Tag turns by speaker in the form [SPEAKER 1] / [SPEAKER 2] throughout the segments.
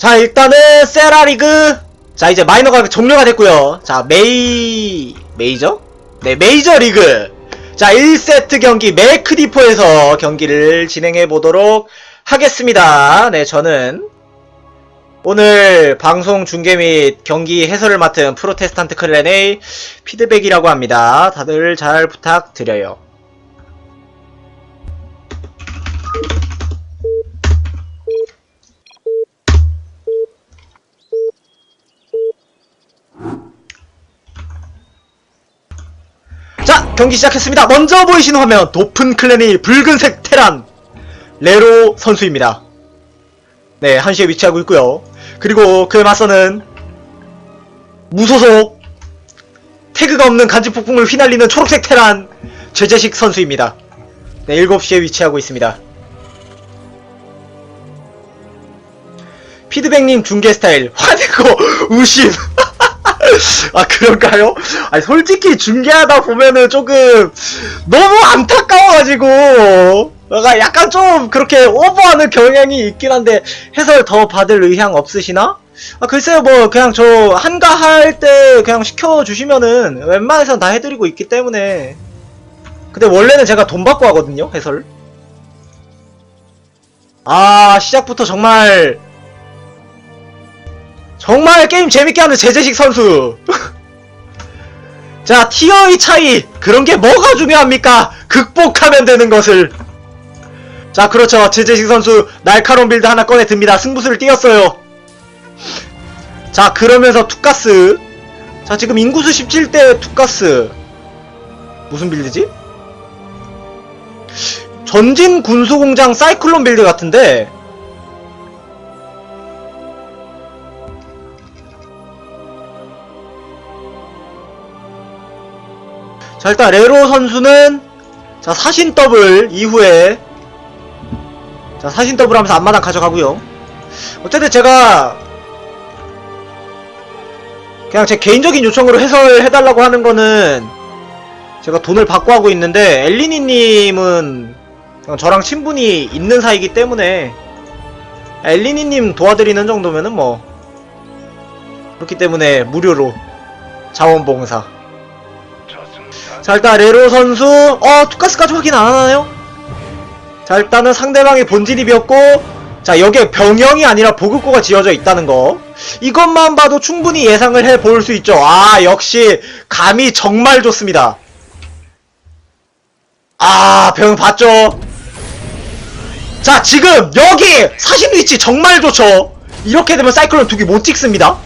[SPEAKER 1] 자 일단은 세라리그. 자 이제 마이너가 종료가 됐고요. 자 메이 메이저? 네 메이저 리그. 자 1세트 경기 맥크디포에서 경기를 진행해 보도록 하겠습니다. 네 저는 오늘 방송 중계 및 경기 해설을 맡은 프로테스탄트 클랜의 피드백이라고 합니다. 다들 잘 부탁드려요 자 경기 시작했습니다. 먼저 보이시는 화면 도픈 클랜의 붉은색 테란. 레로 선수입니다. 네 한시에 위치하고 있고요. 그리고 그에 맞서는 무소속 태그가 없는 간지 폭풍을 휘날리는 초록색 테란 제재식 선수입니다. 네 7시에 위치하고 있습니다. 피드백님 중계 스타일. 화내고 우심 아 그런가요? 아니 솔직히 중계하다 보면은 조금 너무 안타까워가지고 내가 약간 좀 그렇게 오버하는 경향이 있긴 한데 해설 더 받을 의향 없으시나? 아 글쎄요 뭐 그냥 저 한가할 때 그냥 시켜주시면은 웬만해선 다 해드리고 있기 때문에 근데 원래는 제가 돈 받고 하거든요 해설 아 시작부터 정말 정말 게임 재밌게 하는 제재식 선수. 자, 티어의 차이. 그런 게 뭐가 중요합니까? 극복하면 되는 것을. 자, 그렇죠. 제재식 선수 날카로운 빌드 하나 꺼내 듭니다. 승부수를 띄었어요. 자, 그러면서 투가스. 자, 지금 인구수 17대 투가스. 무슨 빌드지? 전진 군수공장 사이클론 빌드 같은데 자 일단 레로 선수는 자 사신 더블 이후에 자 사신 더블 하면서 앞마당 가져가고요. 어쨌든 제가 그냥 제 개인적인 요청으로 해설해달라고 하는 거는 제가 돈을 받고 하고 있는데 엘리니님은 저랑 친분이 있는 사이기 때문에 엘리니님 도와드리는 정도면은 뭐 그렇기 때문에 무료로 자원봉사 자 일단 레로 선수 어 투카스까지 확인 안 하나요? 자 일단은 상대방의 본진이 비었고 자 여기에 병영이 아니라 보급고가 지어져 있다는 거. 이것만 봐도 충분히 예상을 해볼 수 있죠. 아 역시 감이 정말 좋습니다. 아 병영 봤죠? 자 지금 여기 사신 위치 정말 좋죠? 이렇게 되면 사이클론 두개못 찍습니다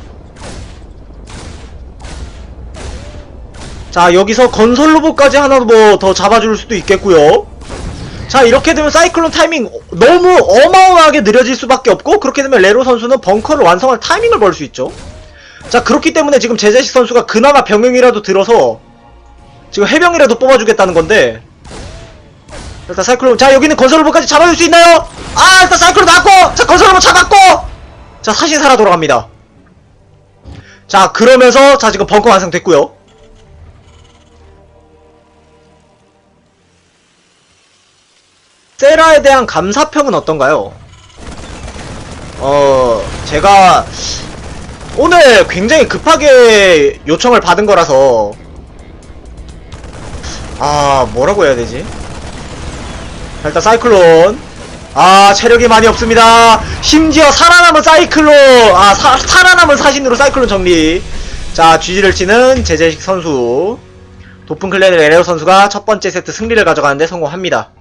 [SPEAKER 1] 자 여기서 건설 로봇까지 하나 뭐 더 잡아줄 수도 있겠고요. 자 이렇게 되면 사이클론 타이밍 너무 어마어마하게 느려질 수밖에 없고 그렇게 되면 레로 선수는 벙커를 완성할 타이밍을 벌 수 있죠. 자 그렇기 때문에 지금 제재식 선수가 그나마 병영이라도 들어서 지금 해병이라도 뽑아주겠다는 건데 일단 사이클론 자 여기는 건설 로봇까지 잡아줄 수 있나요? 아 일단 사이클론 나왔고! 자 건설 로봇 잡았고! 자 사신 살아 돌아갑니다. 자 그러면서 자 지금 벙커 완성됐고요 세라에 대한 감사평은 어떤가요? 어, 제가 오늘 굉장히 급하게 요청을 받은 거라서 아, 뭐라고 해야 되지? 자, 일단 사이클론 아, 체력이 많이 없습니다. 심지어 살아남은 사이클론 아, 사, 살아남은 사신으로 사이클론 정리 자, 쥐지를 치는 제재식 선수 도픈 클랜의 레레오 선수가 첫 번째 세트 승리를 가져가는데 성공합니다.